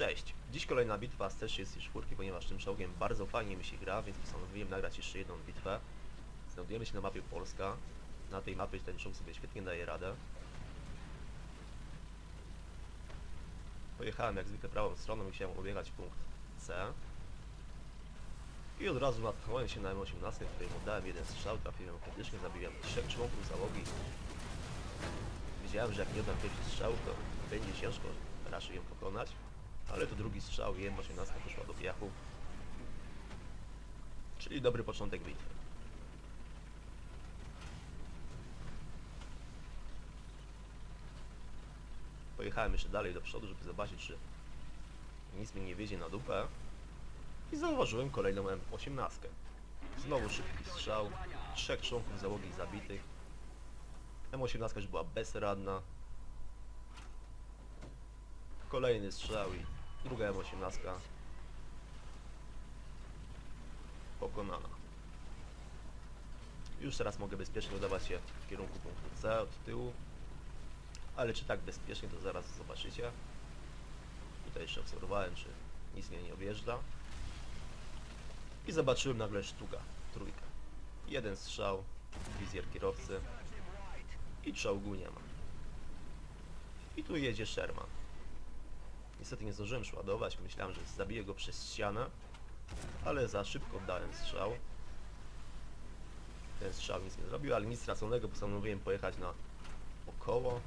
Cześć! Dziś kolejna bitwa z T-34, ponieważ tym czołgiem bardzo fajnie mi się gra, więc postanowiłem nagrać jeszcze jedną bitwę. Znajdujemy się na mapie Polska. Na tej mapie ten czołg sobie świetnie daje radę. Pojechałem jak zwykle prawą stroną i chciałem obiegać punkt C. I od razu natknąłem się na M18, której oddałem jeden strzał, trafiłem krytycznie, zabiłem trzech członków załogi. Wiedziałem, że jak nie oddam pierwszy strzał, to będzie ciężko raczej ją pokonać. Ale to drugi strzał i M18 poszła do piachu. Czyli dobry początek bitwy. Pojechałem jeszcze dalej do przodu, żeby zobaczyć, czy nic mi nie wiedzie na dupę. I zauważyłem kolejną M18. Znowu szybki strzał, trzech członków załogi zabitych. M18 już była bezradna. Kolejny strzał i druga M18 pokonana. Już teraz mogę bezpiecznie udawać się w kierunku punktu C od tyłu. Ale czy tak bezpiecznie to zaraz zobaczycie. Tutaj jeszcze obserwowałem czy nic mnie nie objeżdża. I zobaczyłem nagle sztuka, trójka. Jeden strzał, wizjer kierowcy i czołgu nie ma. I tu jedzie Sherman. Niestety nie zdążyłem przeładować, myślałem, że zabiję go przez ścianę, ale za szybko oddałem strzał. Ten strzał nic nie zrobił, ale nic straconego, postanowiłem pojechać na około.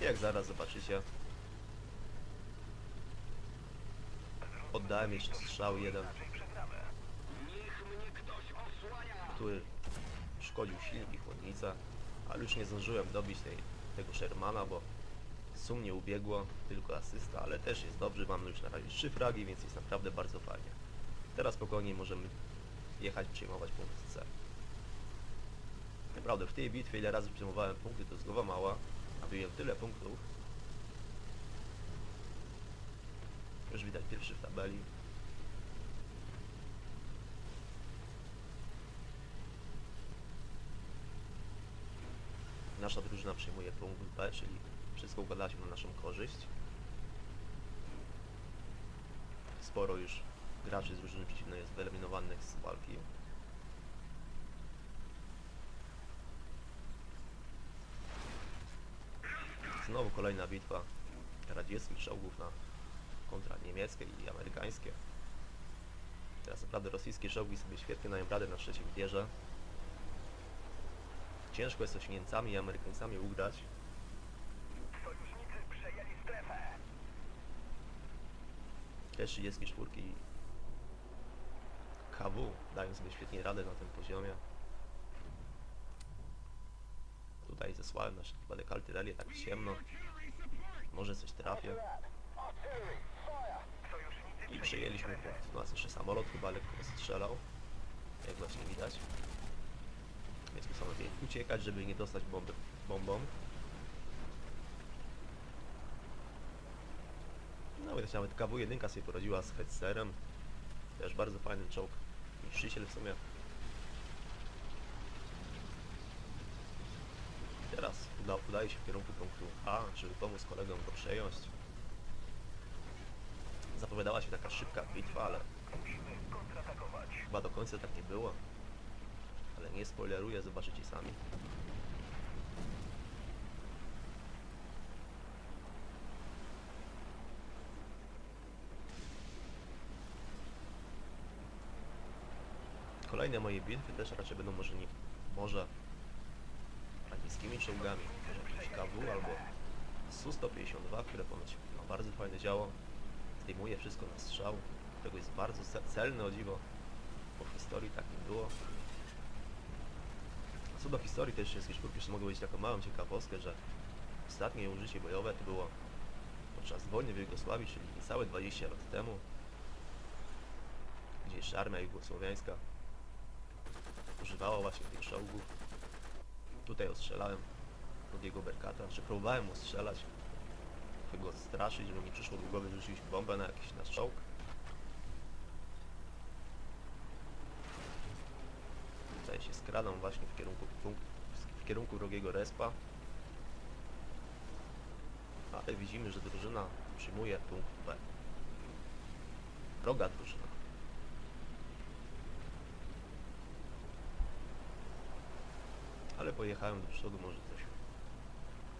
Jak zaraz zobaczycie, oddałem jeszcze strzał jeden, który szkodził silnik chłodnicę, ale już nie zdążyłem dobić tej, tego Shermana, bo sumnie ubiegło, tylko asysta, ale też jest dobrze, mamy już na razie trzy fragi, więc jest naprawdę bardzo fajnie. Teraz spokojnie możemy jechać, przejmować punkt C. Naprawdę, w tej bitwie ile razy przejmowałem punkty, to jest głowa mała, a wyjąłem tyle punktów. Już widać pierwszy w tabeli. Nasza drużyna przyjmuje punkt B, czyli wszystko układa się na naszą korzyść. Sporo już graczy z drużyny przeciwnej jest wyeliminowanych z walki. Znowu kolejna bitwa radzieckich czołgów na kontra niemieckie i amerykańskie. Teraz naprawdę rosyjskie czołgi sobie świetnie dają radę na trzecim wieże. Ciężko jest to Niemcami i Amerykańcami ugrać. Te 34 i KW dają sobie świetnie radę na tym poziomie. Tutaj zesłałem na wszelki wypadek artylerię, tak ciemno. Może coś trafię. I przejęliśmy punkt. No, a jeszcze samolot chyba lekko strzelał. Jak właśnie widać. Więc postanowiłem uciekać, żeby nie dostać bomby bombą. No i nawet KW-1 sobie poradziła z Hetserem. Też bardzo fajny czołg. Niszczyciel w sumie. Teraz uda, udaje się w kierunku punktu A, żeby pomóc kolegom go przejąć. Zapowiadała się taka szybka bitwa, ale chyba do końca tak nie było. Ale nie spoileruję, zobaczycie sami. Kolejne moje bitwy też raczej będą może nie, może radzieckimi czołgami, może jakimś KW albo Su-152, które ponoć ma bardzo fajne działo, zdejmuje wszystko na strzał, tego jest bardzo ce- celne o dziwo, po historii tak nie było. Co do historii też jest jeszcze mogę powiedzieć taką małą ciekawostkę, że ostatnie użycie bojowe to było podczas wojny w Jugosławii, czyli niecałe 20 lat temu, gdzie jeszcze armia jugosłowiańska używała właśnie tych czołgów. Tutaj ostrzelałem drugiego Berkata, czy próbowałem mu strzelać, żeby go straszyć, żeby mi przyszło do głowy rzucić bombę na jakiś nasz czołg. Tutaj się skradam właśnie w kierunku, w kierunku wrogiego respa. Ale widzimy, że drużyna przyjmuje punkt B. Wroga drużyna. Ale pojechałem do przodu, może coś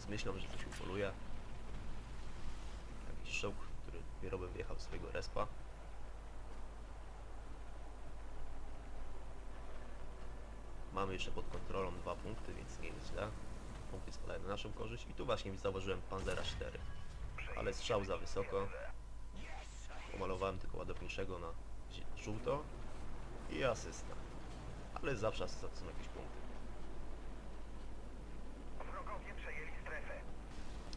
z myślą, że coś upoluje. Jakiś czołg, który dopiero bym wjechał z swojego respa. Mamy jeszcze pod kontrolą dwa punkty, więc nie jest źle. Punkty spadają na naszą korzyść i tu właśnie zauważyłem Panzera 4. Ale strzał za wysoko. Pomalowałem tylko ładowniczego na żółto i asysta. Ale zawsze są jakieś punkty.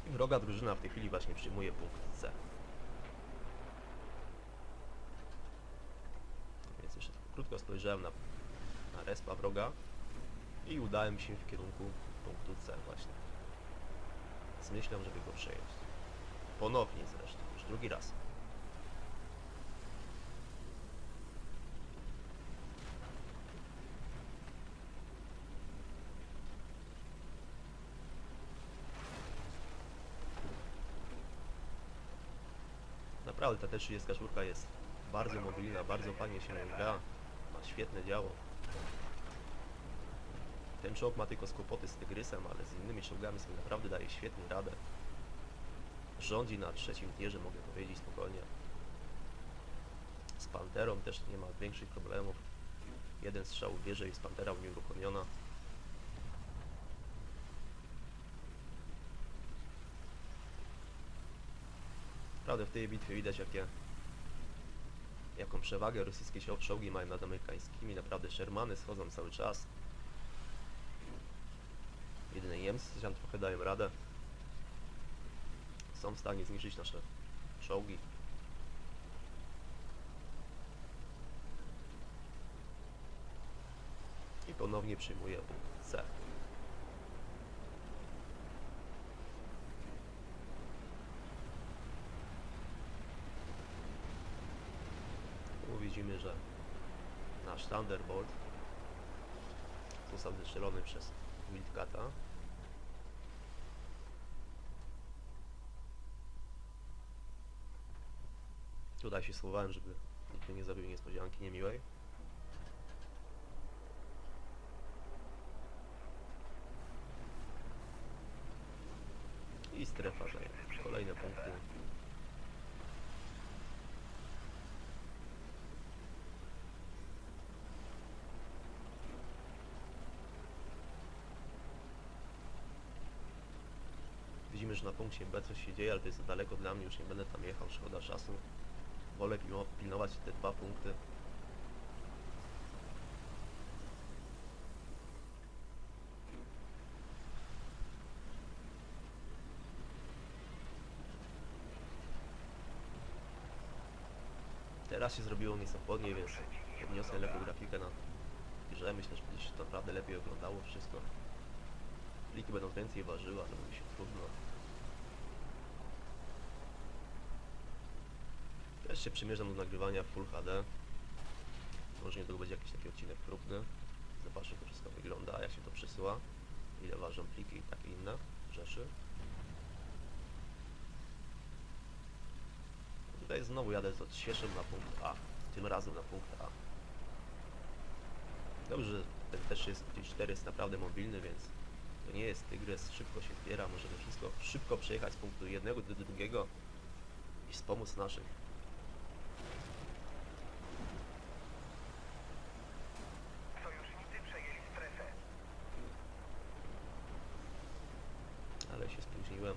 I wroga drużyna w tej chwili właśnie przyjmuje punkt C. Więc jeszcze tylko krótko spojrzałem na, na respa wroga i udałem się w kierunku punktu C właśnie. Z myślą, żeby go przejąć. Ponownie zresztą, już drugi raz. Naprawdę ta T34 jest bardzo mobilna, bardzo fajnie się gra. Ma świetne działo. Ten czołg ma tylko kłopoty z Tygrysem, ale z innymi czołgami sobie naprawdę daje świetnie radę. Rządzi na trzecim tierze, mogę powiedzieć spokojnie. Z Panterą też nie ma większych problemów. Jeden strzał w wieżę i z Pantera unieruchomiona. Naprawdę w tej bitwie widać jakie jaką przewagę rosyjskie czoł- czołgi mają nad amerykańskimi. Naprawdę Shermany schodzą cały czas. Jedyne Niemcy tam trochę dają radę. Są w stanie zniszczyć nasze czołgi. I ponownie przyjmuje C. Że nasz Thunderbolt został zestrzelony przez Wildcata. Tutaj się schowałem, żeby nikt nie zrobił niespodzianki niemiłej. I strefa zajęta. Kolejne punkty. Widzimy, że na punkcie B coś się dzieje, ale to jest za daleko dla mnie, już nie będę tam jechał, szkoda czasu. Wolę pilno- pilnować te dwa punkty. Teraz się zrobiło nieswobodnie, więc podniosę lekką grafikę na grze. Myślę, że będzie się naprawdę lepiej oglądało wszystko. Pliki będą więcej ważyły, ale robi się trudno. Się przymierzam do nagrywania Full HD. Może niedługo będzie jakiś taki odcinek próbny. Zobaczę, jak to wszystko wygląda, jak się to przesyła, ile ważą pliki i takie inne rzeczy. Tutaj znowu jadę z odświeżem na punkt A. Tym razem na punkt A. Dobrze, że ten też jest 4 jest naprawdę mobilny, więc to nie jest tygrys, szybko się zbiera, możemy wszystko szybko przejechać z punktu jednego do drugiego i wspomóc naszych. Sojusznicy przejęli strefę. Ale się spóźniłem.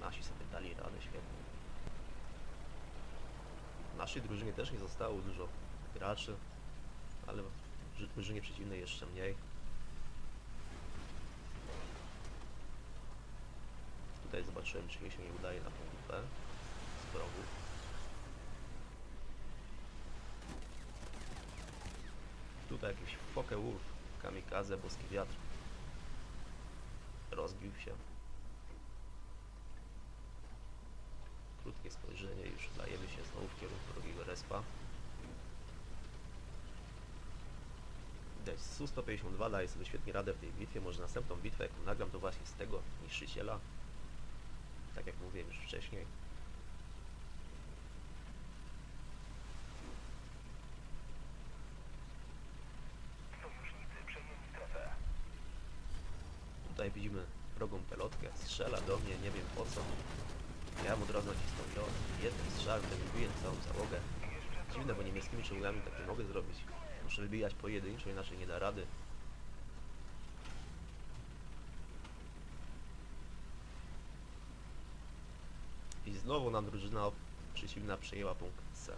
Nasi sobie dali radę świetnie. W naszej drużynie też nie zostało dużo graczy, ale w dru- drużynie przeciwnej jeszcze mniej. Tutaj zobaczyłem, czy jej się nie udaje na punkt B z progu. Tutaj jakiś Focke Wolf, kamikaze, boski wiatr. Rozbił się. Krótkie spojrzenie, już w kierunku drugiego respa. Widać, Su-152 daje sobie świetnie radę w tej bitwie, może następną bitwę, jaką nagram, to właśnie z tego niszczyciela mówiłem już wcześniej. Tutaj widzimy wrogą pelotkę, strzela do mnie, nie wiem po co. Ja mu od razu nacisnął do jednym strzałem, ten wybiję całą załogę. Dziwne, bo niemieckimi czołgami tak nie mogę zrobić. Muszę wybijać pojedynczo, inaczej nie da rady. I znowu nam drużyna przeciwna przejęła punkt C.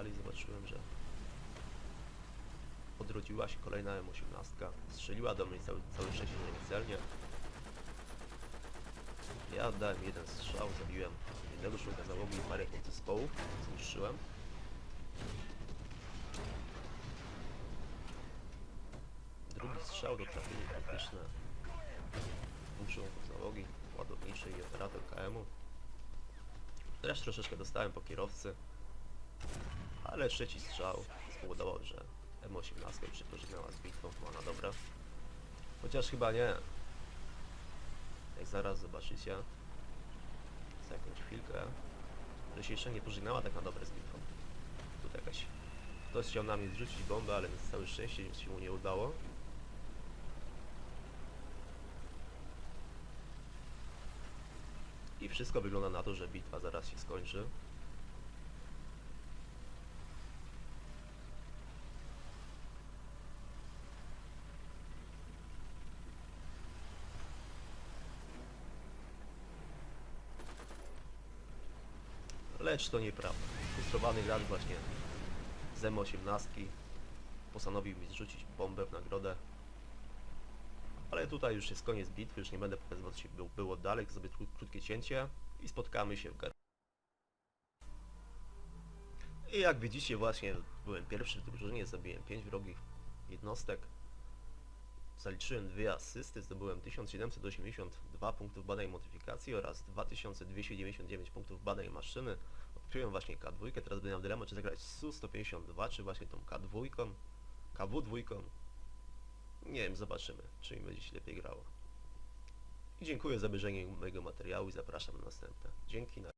Oddali zobaczyłem, że odrodziła się kolejna M18. Strzeliła do mnie cały, całe szczęście niecelnie. Ja oddałem jeden strzał, zabiłem jednego członka załogi i parę podzespołów. Zniszczyłem. Drugi strzał do trafienia krytyczne. Dwóch członków załogi, ładowniczy i operator KM-u. Też troszeczkę dostałem po kierowcy. Ale trzeci strzał spowodował, że M18 się pożegnała z bitwą chyba na dobre. Chociaż chyba nie. Jak zaraz zobaczycie za jakąś chwilkę, że się jeszcze nie pożegnała tak na dobre z bitwą. Tutaj jakaś... Ktoś chciał na mnie zrzucić bombę, ale na całe szczęście się mu nie udało. I wszystko wygląda na to, że bitwa zaraz się skończy. Lecz to nieprawda. Frustrowany gracz właśnie z M18 postanowił mi zrzucić bombę w nagrodę. Ale tutaj już jest koniec bitwy, już nie będę pokazywał co się było, dalej, kró- krótkie cięcie i spotkamy się w gar... I jak widzicie właśnie byłem pierwszy w drużynie, zabiłem 5 wrogich jednostek. Zaliczyłem dwie asysty, zdobyłem 1782 punktów badań modyfikacji oraz 2299 punktów badań maszyny. Odkryłem właśnie K2, teraz będę miał dylemat czy zagrać SU-152, czy właśnie tą K2, KW2. Nie wiem, zobaczymy, czy mi będzie się lepiej grało. I dziękuję za obejrzenie mojego materiału i zapraszam na następne. Dzięki, na